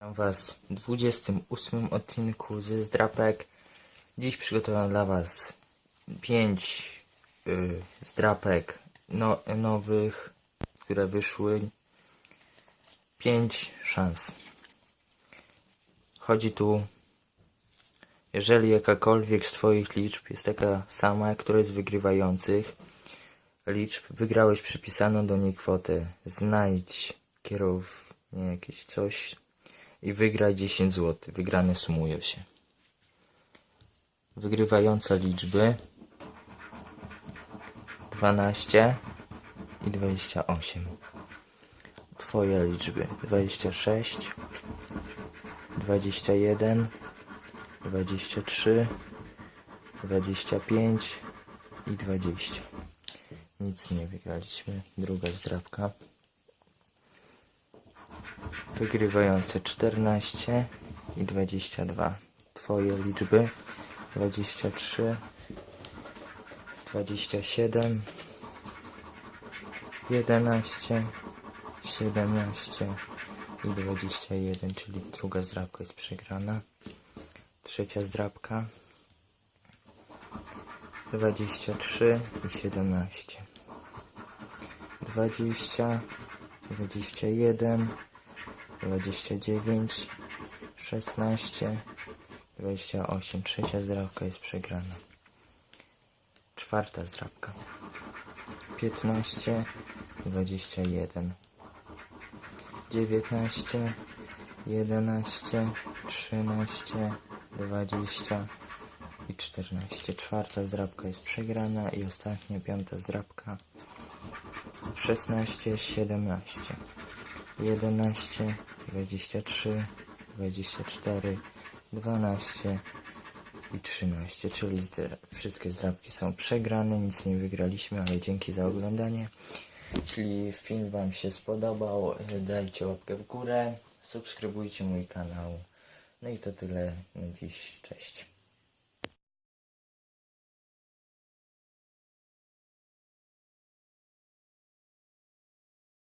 Witam Was w 28 odcinku ze zdrapek. Dziś przygotowałem dla Was 5 y, zdrapek no, nowych, które wyszły. 5 szans. Chodzi tu, jeżeli jakakolwiek z Twoich liczb jest taka sama jak któraś z wygrywających liczb, wygrałeś przypisaną do niej kwotę. Znajdź kierów, nie jakieś coś i wygraj 10 zł. Wygrane sumują się. Wygrywające liczby 12 i 28. Twoje liczby 26, 21, 23, 25 i 20. Nic nie wygraliśmy. Druga zdrabka. Wygrywające 14 i 22. Twoje liczby 23, 27, 11, 17 i 21, czyli druga zdrabka jest przegrana. Trzecia zdrabka 23 i 17. 20, 21, 29, 16, 28. Trzecia zdrabka jest przegrana. Czwarta zdrabka. 15, 21. 19, 11, 13, 20 i 14. Czwarta zdrabka jest przegrana i ostatnia, piąta zdrabka. 16, 17. 11, 23, 24, 12 i 13, czyli wszystkie zdrabki są przegrane, nic nie wygraliśmy, ale dzięki za oglądanie. Jeśli film Wam się spodobał, dajcie łapkę w górę, subskrybujcie mój kanał. No i to tyle na dziś, cześć.